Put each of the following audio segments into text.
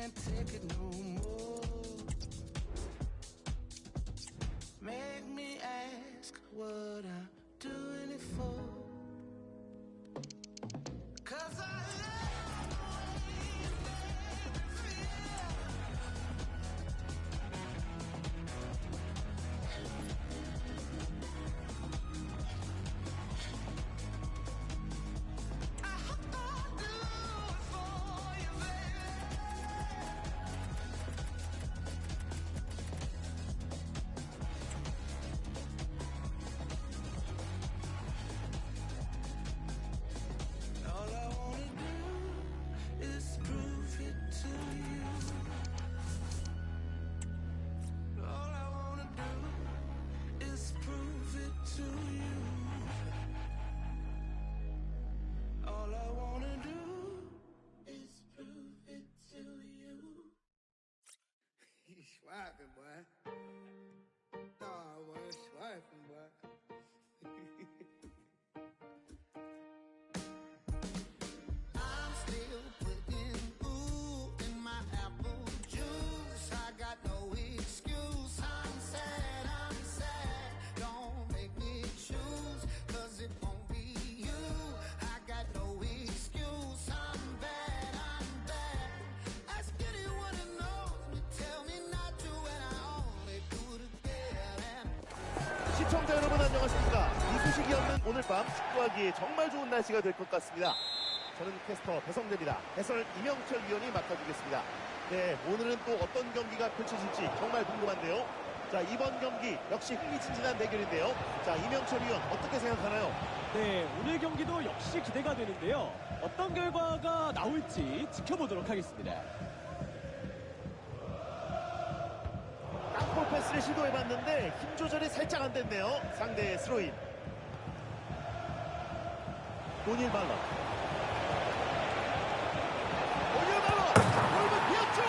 can't take it no 시청자 여러분 안녕하십니까? 이 소식이 없는 오늘 밤 축구하기에 정말 좋은 날씨가 될 것 같습니다. 저는 캐스터 배성재입니다. 해설 이명철 위원이 맡아주겠습니다. 네 오늘은 또 어떤 경기가 펼쳐질지 정말 궁금한데요. 자 이번 경기 역시 흥미진진한 대결인데요. 자 이명철 위원 어떻게 생각하나요? 네, 오늘 경기도 역시 기대가 되는데요. 어떤 결과가 나올지 지켜보도록 하겠습니다. 볼 패스를 시도해봤는데 힘 조절이 살짝 안 됐네요 상대의 스로인. 도닐 발런 도닐 발런 골문 비었죠?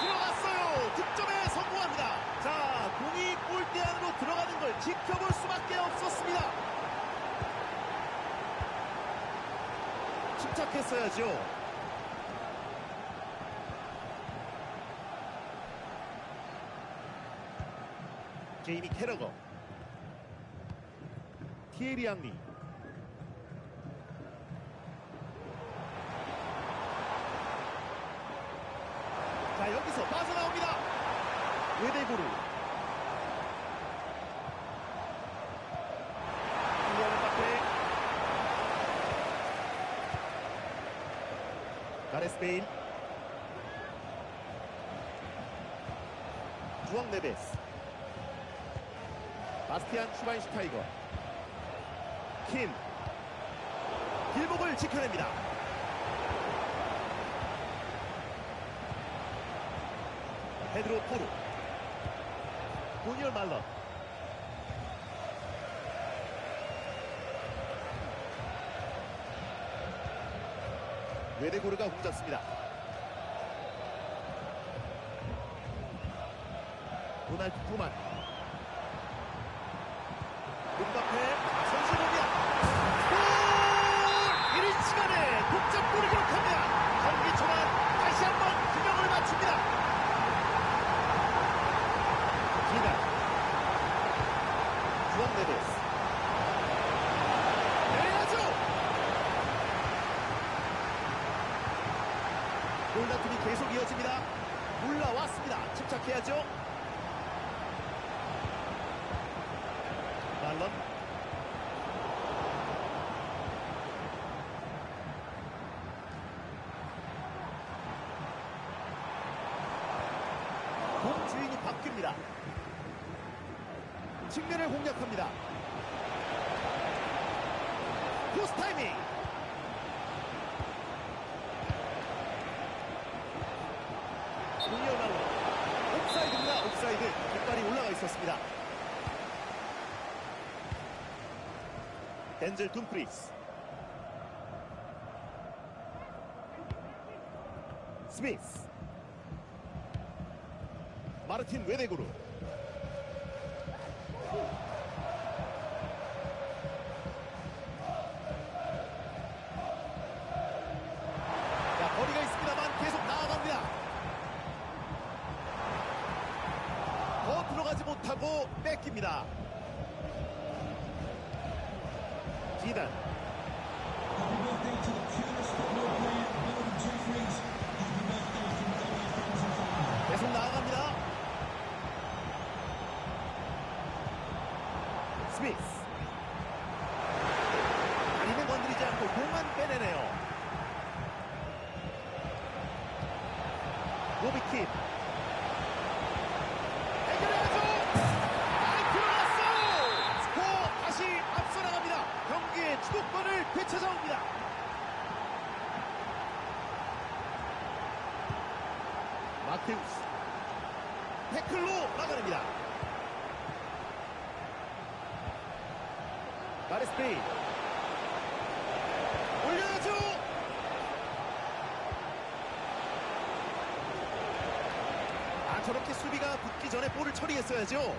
들어갔어요. 득점에 성공합니다. 자 공이 골대 안으로 들어가는 걸 지켜볼 수밖에 없었습니다. 침착했어야죠 제이미 캐러거. 티에리 앙리. 자 여기서 빠져나옵니다. 외대고루. 가레스 베일. 주앙 네베스 바스티안 슈바인슈타이거. 킨. 길목을 지켜냅니다. 페드로 포루. 도니얼 말런 외대고르가 훔잡습니다. 도날드 쿠만 음바페 선수공이야 골! 1인 시간에 독점골을 기록합니다. 경기 초반 다시 한번 균형을 맞춥니다. 기다. 주앙 네베스 내야죠! 골다툼이 계속 이어집니다. 올라왔습니다. 침착해야죠 말런 공 주인이 바뀝니다. 측면을 공략합니다. 코스 타이밍. 말로 옵사이드입니다. 옵사이드. 깃발이 올라가 있었습니다. 덴젤 둠프리스. 스미스 마르틴 외백으로 자, 거리가 있습니다만 계속 나아갑니다. 더 들어가지 못하고 뺏깁니다. 마테우스. 태클로 막아냅니다. 마레스 베이. 올려야죠! 아, 저렇게 수비가 붙기 전에 볼을 처리했어야죠.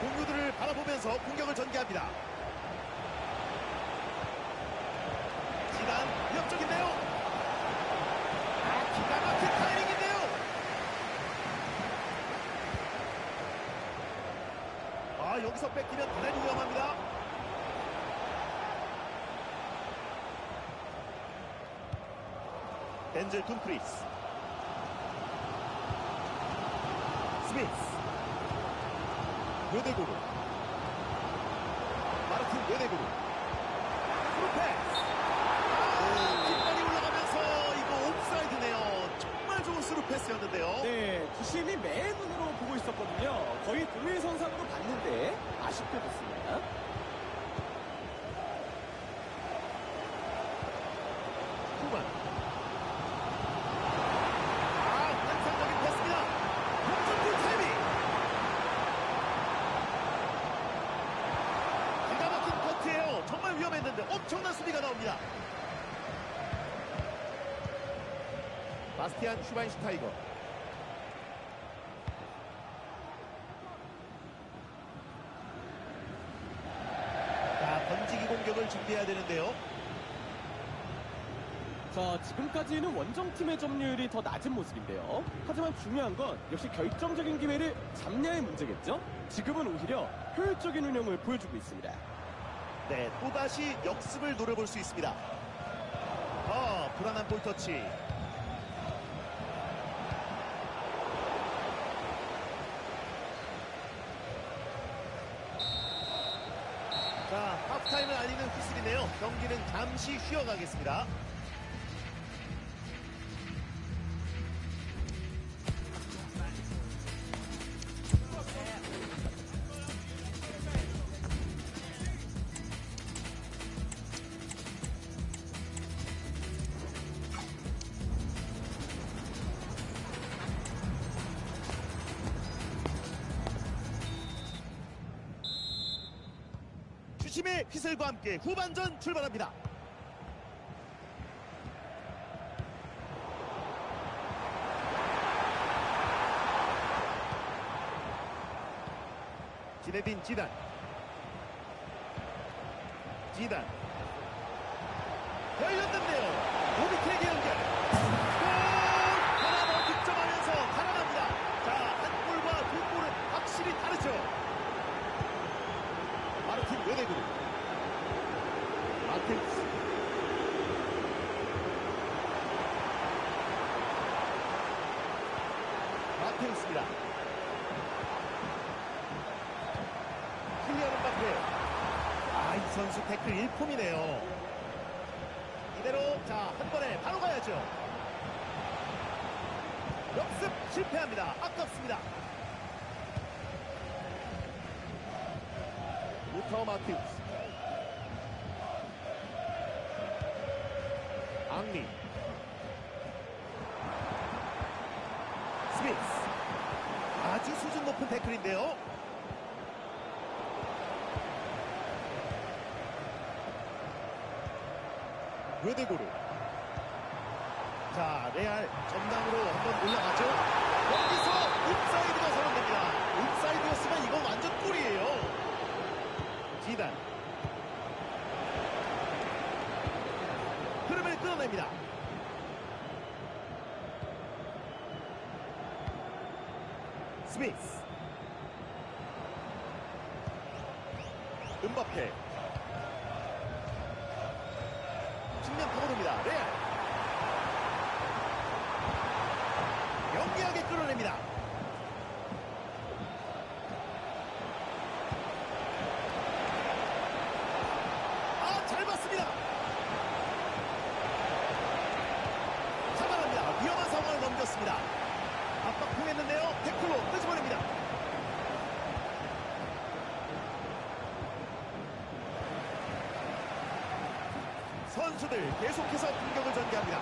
공유들을 바라보면서 공격을 전개합니다. 지단 위협적인데요. 아, 기가 막힌 타이밍인데요. 아, 여기서 뺏기면 대단히 위험합니다. 벤젤 둠프리스. 스미스. 요데고르. 마르틴 요데고르. 스루패스. 아, 뒷발이 올라가면서 이거 옵사이드네요. 정말 좋은 스루패스였는데요. 네, 주심이 맨 눈으로 보고 있었거든요. 거의 동일선상으로 봤는데 아쉽게 됐습니다. 후반. 아, 환상적인 패스입니다. 홍준표 타이밍. 기가 막힌 커트예요. 정말 위험했는데 엄청난 수비가 나옵니다. 바스티안 슈바인슈타이거. 자, 던지기 공격을 준비해야 되는데요. 자, 지금까지는 원정팀의 점유율이 더 낮은 모습인데요. 하지만 중요한 건 역시 결정적인 기회를 잡냐의 문제겠죠? 지금은 오히려 효율적인 운영을 보여주고 있습니다. 네, 또다시 역습을 노려볼 수 있습니다. 어, 불안한 볼터치. 자, 하프타임을 알리는 휘슬이네요. 경기는 잠시 쉬어가겠습니다. 휘슬과 함께 후반전 출발합니다. 지네딘 지단. 지단. 열렸는데요 오비텍의 연결 골 하나 더 득점하면서 달아납니다 자한 골과 두 골은 확실히 다르죠 마르틴 외대그루 마틴스 마틴스입니다 킬리언 음바페 아이 선수 태클 1폼이네요. 이대로 자 한 번에 바로 가야죠. 역습 실패합니다. 아깝습니다. 루터 마티우스. 앙리. 스미스. 아주 수준 높은 태클인데요 로데고르. 자, 레알 전담으로 한번 올라가죠. 여기서 옵사이드가 선언됩니다. 옵사이드였으면 이거 완전 골이에요. 지단. 흐름을 끊어냅니다. 스미스. 은바페 선수들 계속해서 공격을 전개합니다.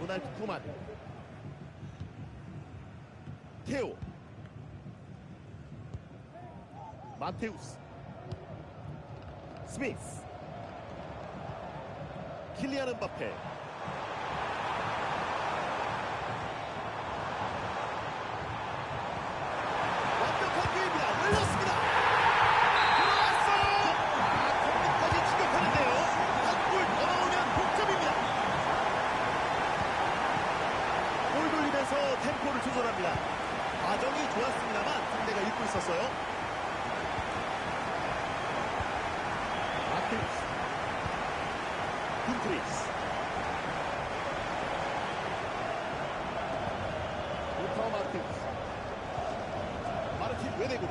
로날드 쿠만. 테오. 마테우스. 스미스. 킬리안 은바페 완벽한 기회입니다 열렸습니다 들어왔어요 아 컴퓨터까지 추격하는데요 한골 더 나오면 동점입니다 골 돌리면서 조절합니다. 과정이 좋았습니다만 상대가 읽고 있었어요. 마테우스. 둠프리스 루타오 마테우스 마르틴 외대구르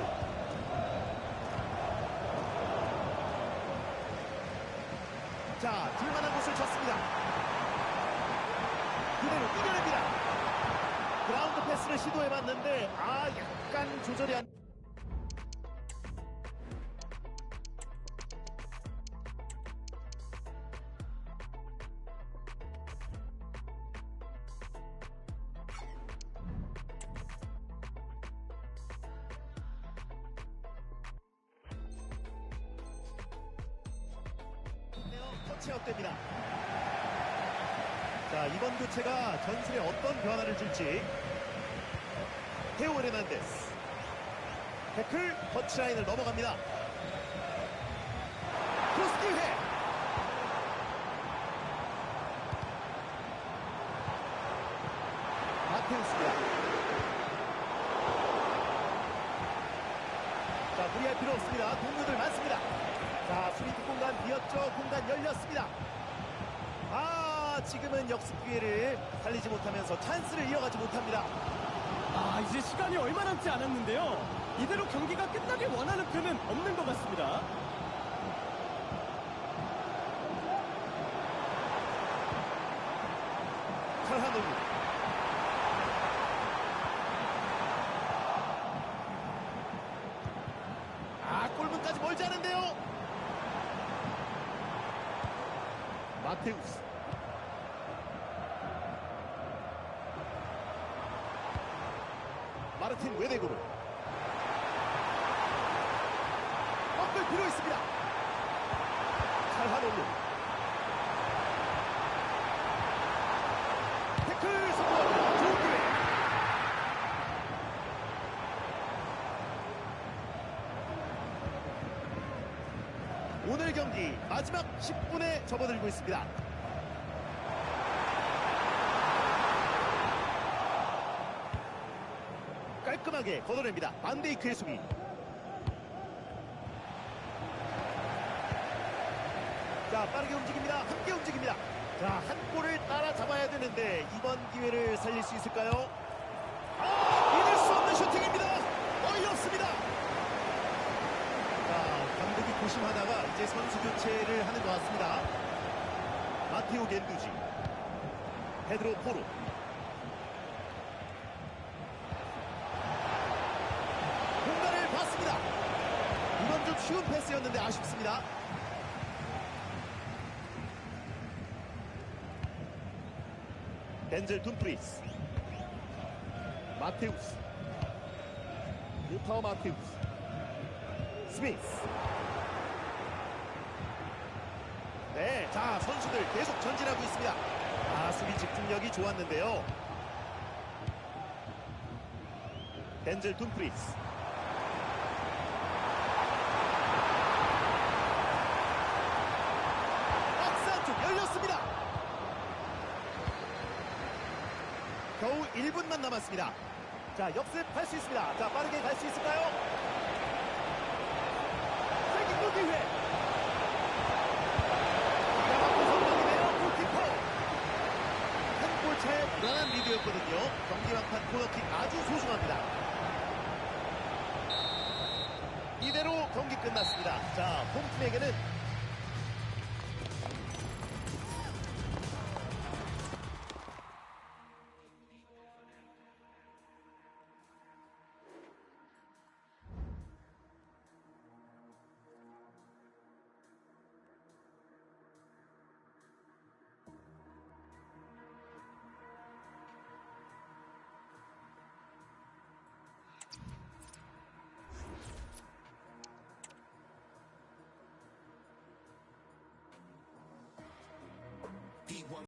자 둘만한 곳을 쳤습니다 그대로 이겨냅니다 그라운드 패스를 시도해봤는데 아 약간 조절이 안 터치아웃 됩니다. 자, 이번 교체가 전술에 어떤 변화를 줄지. 테오 헤르난데스. 태클 터치라인을 넘어갑니다. 크로스 기회. 마테우스입니다. 자, 무리할 필요 없습니다. 동료들 많습니다. 자, 수비 공간 비었죠. 공간 열렸습니다. 아, 지금은 역습 기회를 살리지 못하면서 찬스를 이어가지 못합니다. 아, 이제 시간이 얼마 남지 않았는데요. 이대로 경기가 끝나길 원하는 표는 없는 것 같습니다. 설한올루. 아, 골문까지 멀지 않은데요. 마테우스. 마르틴 외대구르. 꺾을 필요 있습니다. 설한올루. 태클 성공합니다. 좋은 기회. 오늘 경기 마지막 10분에 접어들고 있습니다. 깔끔하게 걷어냅니다. 반데이크의 수비. 자, 빠르게 움직입니다. 함께 움직입니다. 자, 한 골을 따라잡아야 되는데 이번 기회를 살릴 수 있을까요? 아, 믿을 수 없는 슈팅입니다. 어이없습니다. 자, 감독이 고심하다가 이제 선수 교체를 하는 것 같습니다. 마테오 겐두지, 페드로 포로. 공간을 봤습니다. 이건 좀 쉬운 패스였는데 아쉽습니다. 덴젤 둠프리스 마테우스 루타오 마테우스 스미스. 네, 자 선수들 계속 전진하고 있습니다. 아 수비 집중력이 좋았는데요. 덴젤 둠프리스 박스 안쪽 열렸습니다 겨우 1분만 남았습니다. 자, 역습할 수 있습니다. 자, 빠르게 갈 수 있을까요? 세기골 기회. 불안한 리드였거든요. 경기 막판 코너킥 아주 소중합니다. 이대로 경기 끝났습니다. 자, 홈팀에게는